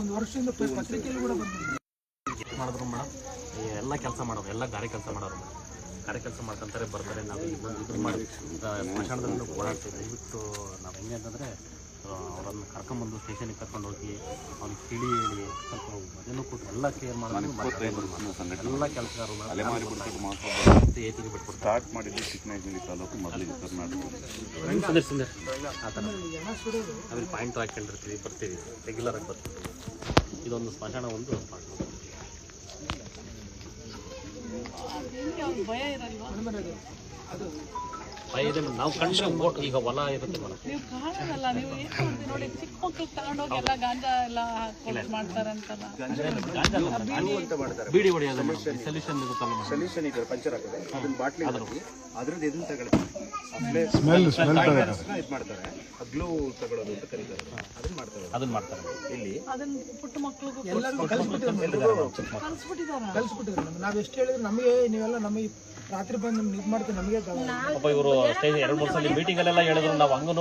ಒಂದು ವರ್ಷದಿಂದ ಪತ್ರಿಕೆಯಲ್ಲಿ ಕೂಡ ಬಂದಿದೆ. ಮಾಡಿದ್ರು ಮೇಡಮ್. ಎಲ್ಲ ಕೆಲಸ ಮಾಡೋರು ಎಲ್ಲ ಗಾರೆ ಕೆಲಸ ಮಾಡೋರು ಮೇಡಮ್. ಗಾರೆ ಕೆಲಸ ಮಾಡ್ಕೊಂತಾರೆ ಬರ್ತಾರೆ ನಾವು ಇಲ್ಲಿ ಬಂದು ಇದು ಮಾಡಿ ಸ್ಮಶಾನದಲ್ಲೂ ಓಡಾಡ್ತೀವಿ. ದಯವಿಟ್ಟು ನಾವು ಹೆಂಗೆ ಅಂತಂದರೆ ಅವರನ್ನು ಕರ್ಕೊಂಬಂದು ಸ್ಟೇಷನಿಗೆ ಕರ್ಕೊಂಡು ಹೋಗಿ ಅವ್ನಿಗೆ ತಿಳಿ ಹೇಳಿ ಸ್ವಲ್ಪ ಮದುವೆನೂ ಕೊಟ್ಟು ಎಲ್ಲ ಕೇರ್ ಮಾಡೋದು ಎಲ್ಲ ಕೆಲಸಗಾರರು ಏತಿಗೆ ಬಿಟ್ಬಿಡ್ತಾರೆ. ಸ್ಟಾರ್ಟ್ ಮಾಡಿದ್ದು ತಾಲೂಕು ಮೊದಲಿಗೆ ಕರ್ನಾಟಕ. ಸುಂದರ್ ಸುಂದರ್. ಆ ಥರ ನಾವಿಲ್ಲಿ ಪಾಯಿಂಟ್ ಹಾಕೊಂಡಿರ್ತೀವಿ ಬರ್ತೀವಿ. ರೆಗ್ಯುಲರ್ ಆಗಿ ಬರ್ತೀವಿ. ಇದೊಂದು ಸ್ಮಶಾನ ಒಂದು ಭಯ ಇರಲ್ವಾ? ಭಯ ಇದೆ ನಾವು ನಾವು ಕಂಡು ಈಗ ಹೊಲ ಇರುತ್ತೆ ಮೇಡಮ್ ನೀವು ನೀವು ಏನ್ ಮಾಡ್ತೀರಿ ನೋಡಿ ಚಿಕ್ಕ ಮಕ್ಳು ತಗೊಂಡೋಗಿ ಎಲ್ಲ ಗಾಂಜಾ ಎಲ್ಲ ಹಾಕೊಂಡು ಮಾಡ್ತಾರಂತಲ್ಲ. ಬೀಡಿ ಹೊಡೆಯೋದು ಮೇಡಮ್ ಸೊಲ್ಯೂಷನ್ ಇರುತ್ತಲ್ಲ ಮೇಡಮ್ ಸೊಲ್ಯೂಷನ್ ಇದೆ ಪಂಚರ್ ಆಗಿದೆ ಅದನ್ನ ಬಾಟ್ಲಿ ಹಾಕಿ ಅದ್ರದ್ದು ಇದನ್ನ ತಗೊಳ್ಳಿ. ಇದು ಮಾಡ್ತಾರೆ. ಗ್ಲೂ ತಗೊಳ್ಳೋದು ಅಂತ ಕರೀತಾರೆ. ಅದನ್ನ ಮಾಡ್ತಾರೆ ಅದನ್ನ ಮಾಡ್ತಾರೆ ಇಲ್ಲಿ ಅದನ್ನ ಪುಟ್ಟ ಮಕ್ಳಿಗೂ ಎಲ್ಲರಿಗೂ ಕಲಿಸ್ಬಿಟ್ಟಿದ್ದಾರೆ ಕಲಿಸ್ಬಿಟ್ಟಿದ್ದಾರೆ. ನಾವು ಎಷ್ಟು ಹೇಳಿದ್ರು ನಮಗೆ ನೀವೆಲ್ಲ ನಮಗೆ ರಾತ್ರಿ ಬಂದು ಇದು ಮಾಡ್ತೀವಿ ನಮಗೆ ಪಾಪ ಇವರು ಸ್ಟೇಜ್ ಎರಡು ಮೂರು ಸಲ ಮೀಟಿಂಗ್ ಅಲ್ಲೆಲ್ಲ ಹೇಳಿದ್ರು ನಾವು ಹಂಗೂ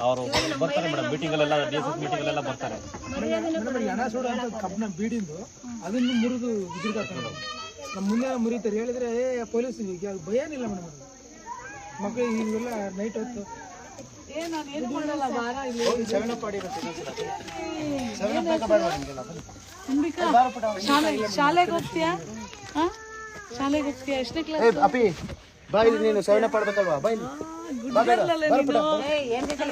ಅವರು ಬರ್ತಾರೆ ಮೇಡಮ್ ಮೀಟಿಂಗ್ ಅಲ್ಲೆಲ್ಲ ಡಿ ಎಸ್ ಎಸ್ ಮೀಟಿಂಗ್ ಅಲ್ಲೆಲ್ಲ ಬರ್ತಾರೆ ಸುಡು ಅಂತ ಕಬ್ಬನ ಬೀಡಿಂದು ಅದನ್ನು ಮುರಿದು ಬಿದ್ದಿರ್ತಾರೆ ನಮ್ಮ ಮುಂದೆ ಮುರಿತಾರೆ ಹೇಳಿದ್ರೆ ಏ ಪೊಲೀಸ್ ಭಯನಿಲ್ಲ ಮೇಡಮ್ ಮಕ್ಕಳು ಇವೆಲ್ಲ ನೈಟ್ ಹೊತ್ತು. ಏ ನಾನು ಏನು ಮಾಡಲ್ಲ ಬಾರ ಇಲ್ಲಿ. ಸೆವೆನ್ ಅಪ್ ಆಡಿರುತ್ತೆ ಅಂಬಿಕಾ ಶಾಲೆ ಶಾಲೆಗೆ ಹೋಗ್ತೀಯಾ? ಹಾ? ಶಾಲೆಗೆ ಹೋಗ್ತೀಯಾ? ಎಷ್ಟನೇ ಕ್ಲಾಸ್ ಅಪ್ಪಿ ಬಾ ಇಲ್ಲಿ ನೀನು ಸೆವೆನ್ ಪಡ್ಬೇಕಲ್ವಾ? ಬೈ ಇಲ್ಲಿ.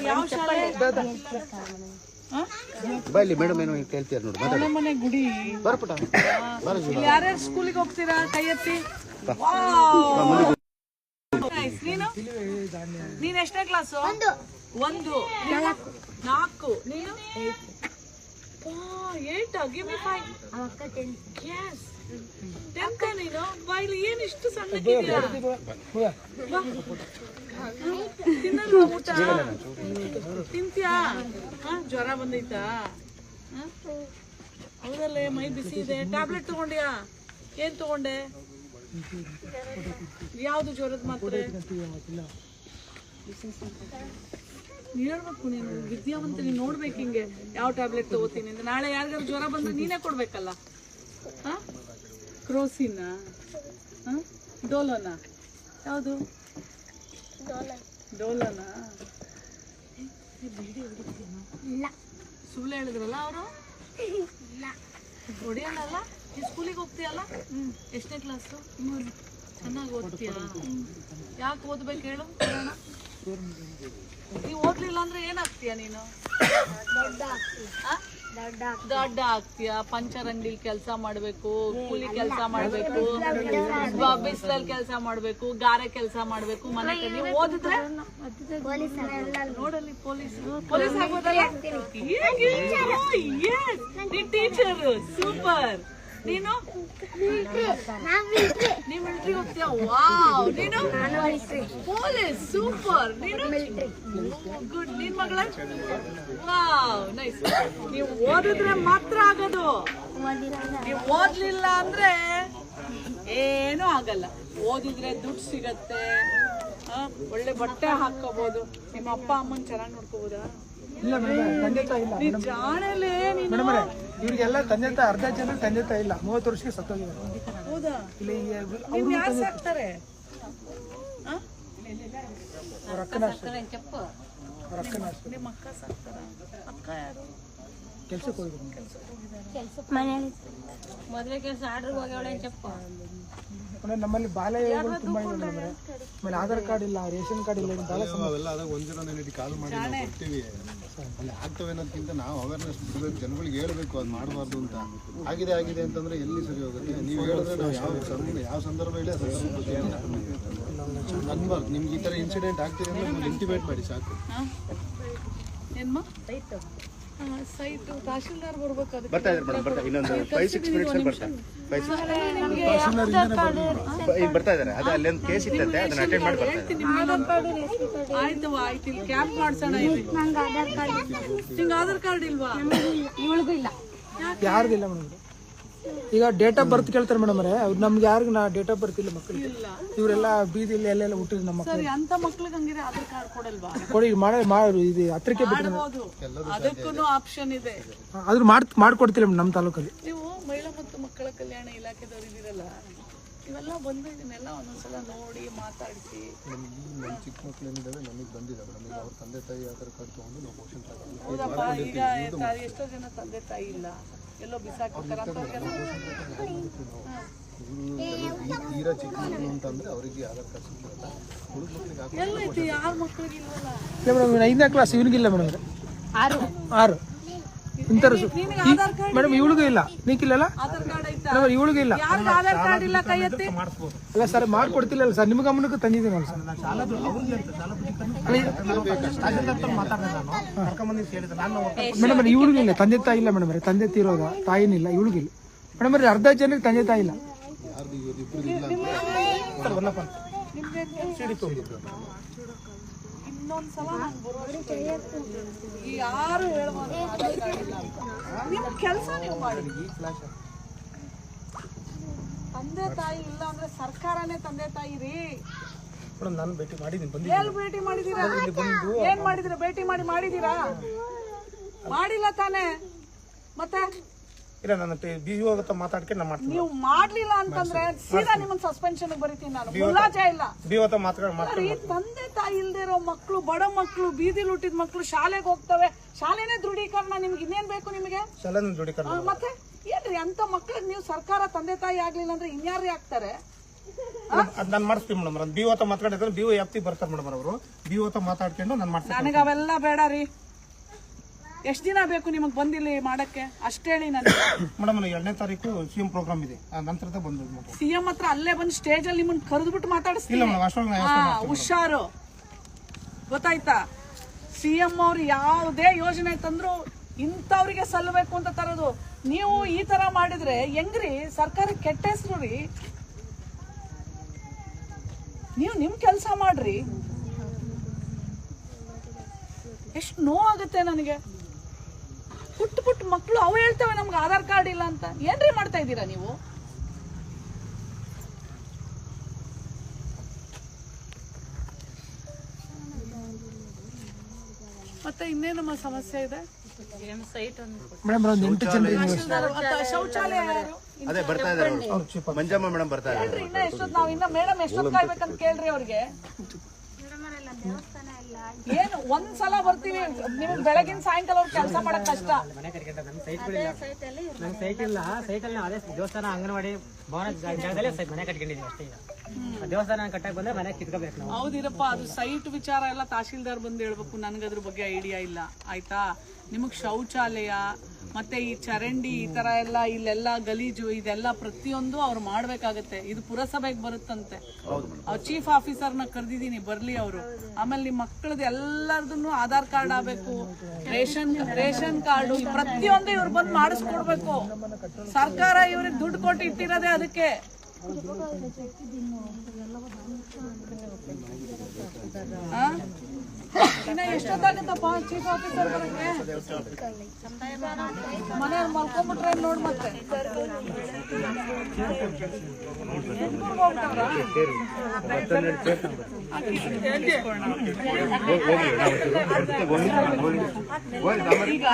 ಯಾವ ಶಾಲೆ? ಹಾ? ಬಾ ಇಲ್ಲಿ ಮೇಡಮ್ ಏನು ಕೇಳ್ತೀರ ನೋಡಿ ಮನೆ ಮನೆ ಗುಡಿ. ಬರ್ಪುಟ. ಇಲ್ಲಿ ಯಾರ್ಯಾರು ಸ್ಕೂಲಿಗೆ ಹೋಗ್ತೀರಾ ಕೈ ಎತ್ತಿ! ನೀನು? ನೀನ್ ಎಷ್ಟನೇ ಕ್ಲಾಸು ಒಂದು? ನಾಲ್ಕು. ನೀನು? Eight give me five Yes. ನೀನು ಏನ್ ಇಷ್ಟು ಸಣ್ಣಕ್ಕಿದ್ಯಾ. ಊಟ? ತಿಂತ್ಯಾ? ಹಾ ಜ್ವರ ಬಂದೈತಾ? ಹೌದಲ್ಲೇ ಮೈ ಬಿಸಿ ಇದೆ. ಟ್ಯಾಬ್ಲೆಟ್ ತಗೊಂಡ್ಯಾ? ಏನ್ ತಗೊಂಡೆ? ಯಾವ್ದು ಜ್ವರದ ಮಾತ್ರ? ಹೇಳ್ಬೇಕು ನೀನು. ವಿದ್ಯಾವಂತ ನೀನ್ ನೋಡ್ಬೇಕು ಹಿಂಗೆ. ಯಾವ ಟ್ಯಾಬ್ಲೆಟ್ ತಗೋತೀನಿ ಅಂತ. ನಾಳೆ ಯಾರಿಗಾದ್ರು ಜ್ವರ ಬಂದ್ರೆ ನೀನೇ ಕೊಡ್ಬೇಕಲ್ಲ? ಹಾ? ಕ್ರೋಸಿನ ಹಾ ಡೋಲೋನ ಯಾವುದು? ಡೋಲನ ಸುಳ್ಳು ಹೇಳಿದ್ರಲ್ಲ ಅವರು? ಹೊಡಿಯಲ್ಲ? ಸ್ಕೂಲಿಗೆ ಹೋಗ್ತೀಯಲ್ಲ? ಎಷ್ಟನೇ ಕ್ಲಾಸು ಚೆನ್ನಾಗಿ ಓದ್ತೀಯಾ? ಯಾಕೆ ಓದ್ಬೇಕು ಹೇಳು? ನೀವು ಓದ್ಲಿಲ್ಲ ಅಂದ್ರೆ ಏನಾಗ್ತೀಯ ನೀನು? ದೊಡ್ಡ ಆಗ್ತೀಯ ಪಂಚರ್ ಅಂಗಡಿಲಿ ಕೆಲಸ ಮಾಡ್ಬೇಕು ಕೂಲಿ ಕೆಲಸ ಮಾಡ್ಬೇಕು ಬಿಸಿಲಲ್ಲಿ ಕೆಲಸ ಮಾಡ್ಬೇಕು ಗಾರೆ ಕೆಲಸ ಮಾಡ್ಬೇಕು ಮನೆ ನೀವು ಓದಿದ್ರೆ ನೋಡಲ್ಲಿ ಪೊಲೀಸ್ ಪೊಲೀಸ್ ಆಗ್ಬೋದಲ್ಲ ಟೀಚರ್ ಸೂಪರ್ ನೀನು? ನೀ ಮಿಲಿಟರಿ ಹೋಗ್ತೀಯ? ವಾವ್ ನೀನು? ಪೊಲೀಸ್ ಸೂಪರ್ ನೀನು? ಗುಡ್ ನಿನ್ ಮಗಳ? ವಾವ್ ನೈಸ್ ನೀವು ಓದಿದ್ರೆ ಮಾತ್ರ ಆಗೋದು. ನೀವು ಓದ್ಲಿಲ್ಲ ಅಂದ್ರೆ ಏನೂ ಆಗಲ್ಲ. ಓದಿದ್ರೆ ದುಡ್ಡು ಸಿಗತ್ತೆ. ಒಳ್ಳೆ ಬಟ್ಟೆ ಹಾಕೋಬಹುದು ನಿಮ್ಮ ಅಪ್ಪ ಅಮ್ಮನ ಚೆನ್ನಾಗಿ ನೋಡ್ಕೋಬೋದಾ? ಇಲ್ಲ ಮೇಡಮ್ ತಂದೆ ತಾಯಿ ಇಲ್ಲ. ಜಾಣಲೆ ಮೇಡಮ್ ಇವ್ರಿಗೆಲ್ಲ ತಂದೆ ತಾಯಿ ಅರ್ಧ ಜನ ತಂದೆ ತಾಯಿ ಇಲ್ಲ. ಮೂವತ್ತು ವರ್ಷಕ್ಕೆ ಸತ್ತೋಗಿದ್ದಾರೆ ಹೌದಾ? ಇಲ್ಲಿ ಯಾರು ಸಾಕ್ತಾರೆ? ಅವ್ರ ಅಕ್ಕನ ಅಷ್ಟೇ. ಅವ್ರ ಅಕ್ಕನ ಅಷ್ಟೇ. ನಿಮ್ಮ ಅಕ್ಕ ಸಾಕ್ತಾರ? ಅಕ್ಕ ಯಾರು? ಕೆಲಸಕ್ಕೆ ಹೋಗಿದ್ರು ಮನೇಲಿ ಮೊದಲೇ ಕೆಲಸ ಆರ್ಡ್ರಿಗೆ ಹೋಗ್ಯಾವಳೆ ಅಂದ್ರೆ ನಮ್ಮಲ್ಲಿ ಬಾಲ್ಯಗಳು ತುಂಬಾ ಇದೆ ಮೇಡಮ್ ಆಮೇಲೆ ಆಧಾರ್ ಕಾರ್ಡ್ ಇಲ್ಲ ರೇಷನ್ ಕಾರ್ಡ್ ಇಲ್ಲ ಬಾಲ ಅವೆಲ್ಲ ಅದಾಗ ಒಂದಿನ ನೆನಪಿ ಕಾಲ್ ಮಾಡಿ ನಾವು ಕೊಡ್ತೀವಿ. ಅಲ್ಲಿ ಆಗ್ತವೆ ಅನ್ನೋಕ್ಕಿಂತ ನಾವು ಅವೇರ್ನೆಸ್ ಬಿಡಬೇಕು ಜನಗಳಿಗೆ ಹೇಳ್ಬೇಕು ಅದು ಮಾಡಬಾರ್ದು ಅಂತ. ಆಗಿದೆ ಆಗಿದೆ ಅಂತಂದ್ರೆ ಎಲ್ಲಿ ಸರಿ ಹೋಗುತ್ತೆ? ನೀವು ಹೇಳಿದ್ರೆ ನಾವು ಯಾವ ಸಂದರ್ಭ ಯಾವ ಸಂದರ್ಭ ಹೇಳಿ ಆ ಸಂದರ್ಭ ಅನ್ಬಾರ್ದು ನಿಮ್ಗೆ ಈ ಥರ ಇನ್ಸಿಡೆಂಟ್ ಆಗ್ತಿದೆ ಅಂದ್ರೆ ನೀವು ಇಂಟಿಮೇಟ್ ಮಾಡಿ ಸಾಕು. ಸೈಟ್ ತಹಶೀಲ್ದಾರ್ ಬರ್ಬೇಕು ಅದಕ್ಕೆ. ಬರ್ತಾ ಇದ್ದಾರೆ ಮೇಡಮ್ ಬರ್ತಾ ಇನ್ನೊಂದು ಫೈವ್ ಸಿಕ್ಸ್ ಮಿನಿಟ್ಸ್ ಬರ್ತಾರೆ ಫೈವ್ ಸಿಕ್ಸ್ ಈಗ ಬರ್ತಾ ಇದ್ದಾರೆ ಅದೇ ಅಲ್ಲೊಂದು ಕೇಸ್ ಇತ್ತಂತೆ ಅದನ್ನ ಅಟೆಂಡ್ ಮಾಡಿ ಬರ್ತಾ ಇದ್ದಾರೆ. ಆಯ್ತು? ಆಯ್ತು ಇಲ್ಲಿ ಕ್ಯಾಬ್ ಮಾಡ್ಸೋಣ ಇಲ್ಲಿ. ನಿಂಗೆ ಆಧಾರ್ ಕಾರ್ಡ್ ಇಲ್ವಾ? ಇವಳಿಗೂ ಇಲ್ಲ. ಯಾರ್ದಿಲ್ಲ ಮೇಡಮ್? ಈಗ ಡೇಟ್ ಆಫ್ ಬರ್ತ್ ಕೇಳ್ತಾರೆ ಮೇಡಮ್ ಅವ್ರೆ. ಅವ್ರು ನಮ್ಗೆ ಯಾರಿಗೂ ನಾ ಡೇಟ್ ಆಫ್ ಬರ್ತ್ ಇಲ್ಲ ಮಕ್ಕಳಿಗೆ ಇವರೆಲ್ಲ ಬೀದಿಲಿ ಎಲ್ಲೆಲ್ಲ ಹುಟ್ಟಿದ್ರು ನಮ್ಮ ಮಕ್ಕಳು ಸರಿ ಅಂತ ಮಕ್ಳಿಗೆ ಹಂಗಿದ್ರೆ ಆಧಾರ್ ಕಾರ್ಡ್ ಕೊಡಲ್ವಾ? ಕೊಡಿ ಈಗ ಮಾಡಿ ಮಾಡಿ ಇದು ಹತ್ರಕ್ಕೆ ಬಿಟ್ಟು ಮಾಡ್ಬೋದು. ಅದಕ್ಕೂ ಆಪ್ಷನ್ ಇದೆ. ಅದ್ರ ಮಾಡ್ ಮಾಡ್ಕೊಡ್ತಿಲ್ಲ ನಮ್ಮ ತಾಲೂಕಲ್ಲಿ. ನೀವು ಮಹಿಳಾ ಮತ್ತು ಮಕ್ಕಳ ಕಲ್ಯಾಣ ಇಲಾಖೆದವರು ಇದ್ದೀರಲ್ಲ ಇವೆಲ್ಲ ಬಂದು ಇದನ್ನೆಲ್ಲ ಒಂದೊಂದ್ಸಲ ನೋಡಿ ಮಾತಾಡಿಸಿ. ನಮ್ಮ ಚಿಕ್ಕ ಮಕ್ಳು ಏನಿದ್ದಾವೆ ನಮಗೆ ಬಂದಿದ್ದಾವೆ ನಮಗೆ ಅವ್ರ ತಂದೆ ತಾಯಿ ಆಧಾರ್ ಕಾರ್ಡ್ ತೊಗೊಂಡು ನಾವು ಮೋಷನ್ ತಗೊಂಡು ಈಗ ಎಷ್ಟೋ ಜನ ತಂದೆ ತಾಯಿ ಇಲ್ಲ. ಎಲ್ಲೋ ಬಿಸಾಕ್ತಾರೆ ಅಂತವ್ರಿಗೆಲ್ಲ ಈ ತೀರಾ ಚಿಕ್ಕ ಮಕ್ಕಳು ಅಂತಂದ್ರೆ ಅವರಿಗೆ ಆಧಾರ್ ಕಾರ್ಡ್ ಸಿಗ್ತಿರಲ್ಲ ಹುಡುಗ ಮಕ್ಕಳಿಗೆ ಹಾಕಿ ಎಲ್ಲೈತಿ ಯಾರ ಮಕ್ಳಿಗೆ ಇಲ್ವಲ್ಲ? ಇಲ್ಲ ಮೇಡಮ್ ಐದನೇ ಕ್ಲಾಸ್ ಇವನಿಗಿಲ್ಲ ಮೇಡಮ್ ಆರು. ಆರು. ಇಂಥರು ಕಾರ್ಡ್ ಮೇಡಮ್ ಇವಳಿಗೂ ಇಲ್ಲ. ನೀಕಿಲ್ಲಲ್ಲ ಆಧಾರ್ ಕಾರ್ಡ್ ಮೇಡಮ್ ಇಲ್ಲ ಯಾರಿಗೆ ಆಧಾರ್ ಕಾರ್ಡ್ ಇಲ್ಲ ಕೈ ಎತ್ತಿ ಅಲ್ಲ ಸರ್ ಮಾಡ್ಕೊಡ್ತಿಲ್ಲ ಸರ್ ನಿಮ್ಮ ಗಮನಕ್ಕೆ ತಂದಿದ್ದೀನಿ ಸರ್. ಮೇಡಮ್ ಇವಳಿಗೂ ಇಲ್ಲ ತಂದೆ ತಾಯಿ ಇಲ್ಲ ಮೇಡಮ್ ತಂದೆ ತೀರೋದ ತಾಯಿನಿಲ್ಲ ಇವಳಿಗಿಲ್ಲ ಮೇಡಮ್ ಅರ್ಧ ಜನಕ್ಕೆ ತಂದೆ ತಾಯಿ ಇಲ್ಲ. ಇನ್ನೊಂದ್ಸಲ ಯಾರು ಹೇಳ್ಬೋದು? ಕೆಲಸ ನೀವು ಮಾಡಿ. ತಂದೆ ತಾಯಿ ಇಲ್ಲ ಅಂದ್ರೆ ಸರ್ಕಾರನೇ ತಂದೆ ತಾಯಿ ರೀ. ಮೇಡಮ್ ನಾನು ಭೇಟಿ ಮಾಡಿದ್ದೀನಿ ಬಂದು ಎಲ್ಲಿ ಭೇಟಿ ಮಾಡಿದೀರಾ? ಏನ್ ಮಾಡಿದಿರ? ಭೇಟಿ ಮಾಡಿ ಮಾಡಿದೀರಾ? ಮಾಡಿಲ್ಲ ತಾನೇ. ಮತ್ತೆ? ಇಲ್ಲ ನನ್ನ ಬಿ ಯು ಹತ್ರ ಮಾತಾಡ್ಕೊಂಡು ನಾ ಮಾಡ್ತೀನಿ. ನೀವು ಮಾಡ್ಲಿಲ್ಲ ಅಂತಂದ್ರೆ ಸೀದಾ ನಿಮ್ಮನ್ನ ಸಸ್ಪೆನ್ಷನ್ ಬರೀತೀನಿ ನಾನು. ಮುಲಾಜೆ ಇಲ್ಲ. ಬಿ ಹತ್ರ ಮಾತಾಡ್ ಈ ತಂದೆ ತಾಯಿ ಇಲ್ದೇ ಇರೋ ಮಕ್ಕಳು ಬಡ ಮಕ್ಕಳು ಬೀದಿಲಿ ಹುಟ್ಟಿದ ಮಕ್ಕಳು ಶಾಲೆಗೆ ಹೋಗ್ತವೆ. ಶಾಲೆನೇ ದೃಢೀಕರಣ ನಿಮ್ಗೆ ಇನ್ನೇನ್ ಬೇಕು ನಿಮಗೆ? ಶಾಲೆನೇ ದೃಢೀಕರಣ. ಮತ್ತೆ? ಏನ್ರಿ ಅಂತ ಮಕ್ಳಿಗೆ ನೀವು ಸರ್ಕಾರ ತಂದೆ ತಾಯಿ ಆಗ್ಲಿಲ್ಲ ಅಂದ್ರೆ ಇನ್ಯಾರು ಆಗ್ತಾರೆ? ಅದು ನಾನು ಮಾಡಿಸ್ತೀನಿ ಮೇಡಮ್. ಅದು ಬಿ ಓತ ಹತ್ರ ಮಾತಾಡಿದ್ರೆ ಬಿ ಯು ಎಫ್ತಿ ಬರ್ತಾರೆ ಮೇಡಮ್ ಅವರು. ಬಿ ಯು ಹತ್ರ ಮಾತಾಡ್ಕೊಂಡು ನಾನು ಮಾಡ್ತೀನಿ. ನನಗೆ ಅವೆಲ್ಲ ಬೇಡ ರೀ ಎಷ್ಟು ದಿನ ಬೇಕು ನಿಮಗೆ ಬಂದಿಲ್ಲಿ ಮಾಡಕ್ಕೆ? ಅಷ್ಟೇ ಹೇಳಿ ನನಗೆ ಮೇಡಮ್ ಎರಡನೇ ತಾರೀಕು ಸಿ ಎಂ ಪ್ರೋಗ್ರಾಮ್ ಇದೆ. ಆ ನಂತರದ ಬಂದು ಸಿಎಂ ಹತ್ರ ಅಲ್ಲೇ ಬಂದು ಸ್ಟೇಜ್ ಅಲ್ಲಿ ನಿಮ್ಮನ್ನ ಕರೆದ್ಬಿಟ್ಟು ಮಾತಾಡಿಸ್ತೀನಿ. ಇಲ್ಲ ಮೇಡಮ್ ಅಷ್ಟೊಳಗೆ ಹಾ ಹುಷಾರು. ಗೊತ್ತಾಯ್ತಾ? ಸಿಎಂ ಅವ್ರು ಯಾವುದೇ ಯೋಜನೆ ತಂದ್ರು ಇಂಥವ್ರಿಗೆ ಸಲ್ಲಬೇಕು ಅಂತ ತರೋದು. ನೀವು ಈ ತರ ಮಾಡಿದ್ರೆ ಹೆಂಗ್ರಿ? ಸರ್ಕಾರ ಕೆಟ್ಟ ಹೆಸರು ರೀ. ನೀವು ನಿಮ್ ಕೆಲಸ ಮಾಡ್ರಿ. ಎಷ್ಟು ನೋವಾಗುತ್ತೆ ನನಗೆ. ಪುಟ್ಟ ಪುಟ್ಟ ಮಕ್ಕಳು ಅವು ಹೇಳ್ತೇವೆ ನಮ್ಗೆ ಆಧಾರ್ ಕಾರ್ಡ್ ಇಲ್ಲ ಅಂತ. ಏನ್ರಿ ಮಾಡ್ತಾ ಇದ್ದೀರಾ ನೀವು? ಮತ್ತೆ ಇನ್ನೇನಮ್ಮ ಸಮಸ್ಯೆ ಇದೆ? ಮೇಡಮ್ ಒಂದು ಎಂಟು ಜನ ಮತ್ತೆ ಶೌಚಾಲಯ ಯಾರು? ಅದೇ ಬರ್ತಾ ಇದಾರೆ ಮಂಜಮ್ಮ ಮೇಡಮ್ ಬರ್ತಾ ಇದ್ದಾರೆ. ಹೇಳ್ರಿ ಇನ್ನ ಎಷ್ಟೊತ್ತು ನಾವು ಇನ್ನ ಮೇಡಮ್ ಎಷ್ಟೊತ್ತು ಕಾಯ್ಬೇಕಂತ ಕೇಳ್ರಿ ಅವ್ರಿಗೆ. ಏನು ಒಂದ್ಸಲ ಬರ್ತೀವಿ. ನಿಮ್ಗೆ ಬೆಳಗಿನ ಸಾಯಂಕಾಲ ಅವ್ರು ಕೆಲಸ ಮಾಡಕ್ ಕಷ್ಟ. ನಮ್ ಸೈಟ್ ಇಲ್ಲ. ಸೈಟ್ ಅಲ್ಲಿ ಅದೇ ದೇವಸ್ಥಾನ ಅಂಗನವಾಡಿ ಭವನ ಜಾಗದಲ್ಲೇ ಸೈಟ್ ಮನೆ ಕಟ್ಕೊಂಡಿದ್ದೀವಿ ಅಷ್ಟೇ ಈಗ. ದೇವಸ್ಥಾನ ಕಟ್ಟಕ್ ಬಂದ್ರೆ ಮನೆ ಕಿತ್ಕೋಬೇಕು ನಾವು. ಹೌದಿರಪ್ಪ ಅದು ಸೈಟ್ ವಿಚಾರ ಎಲ್ಲ ತಹಶೀಲ್ದಾರ್ ಬಂದು ಹೇಳ್ಬೇಕು ನನ್ಗೆ ಅದ್ರ ಬಗ್ಗೆ ಐಡಿಯಾ ಇಲ್ಲ. ಆಯ್ತಾ? ನಿಮಗ್ ಶೌಚಾಲಯ ಮತ್ತೆ ಈ ಚರಂಡಿ ಈ ತರ ಎಲ್ಲ ಇಲ್ಲೆಲ್ಲ ಗಲೀಜು ಇದೆಲ್ಲ ಪ್ರತಿಯೊಂದು ಅವ್ರು ಮಾಡ್ಬೇಕಾಗತ್ತೆ. ಇದು ಪುರಸಭೆಗೆ ಬರುತ್ತಂತೆ. ಅವ್ರ ಚೀಫ್ ಆಫೀಸರ್ನ ಕರೆದಿದ್ದೀನಿ ಬರ್ಲಿ ಅವರು. ಆಮೇಲೆ ನಿಮ್ ಮಕ್ಕಳದ್ದು ಎಲ್ಲರದನ್ನು ಆಧಾರ್ ಕಾರ್ಡ್ ಆಗ್ಬೇಕು ರೇಷನ್ ರೇಷನ್ ಕಾರ್ಡ್ ಪ್ರತಿಯೊಂದು ಇವ್ರು ಬಂದು ಮಾಡಿಸ್ಕೊಡ್ಬೇಕು. ಸರ್ಕಾರ ಇವ್ರಿಗೆ ದುಡ್ಡು ಕೊಟ್ಟು ಇಟ್ಟಿರೋದೇ ಅದಕ್ಕೆ? ಇನ್ನ ಎಷ್ಟೊತ್ತಾಗುತ್ತಪ್ಪ ಚೀಫ್ ಆಫೀಸರ್ ಬರಕ್ಕೆ ಮನೆಯವ್ರು ಮಲ್ಕೊಂಡ್ಬಿಟ್ರೆ ನೋಡಿ ಮತ್ತೆ? ಈಗ.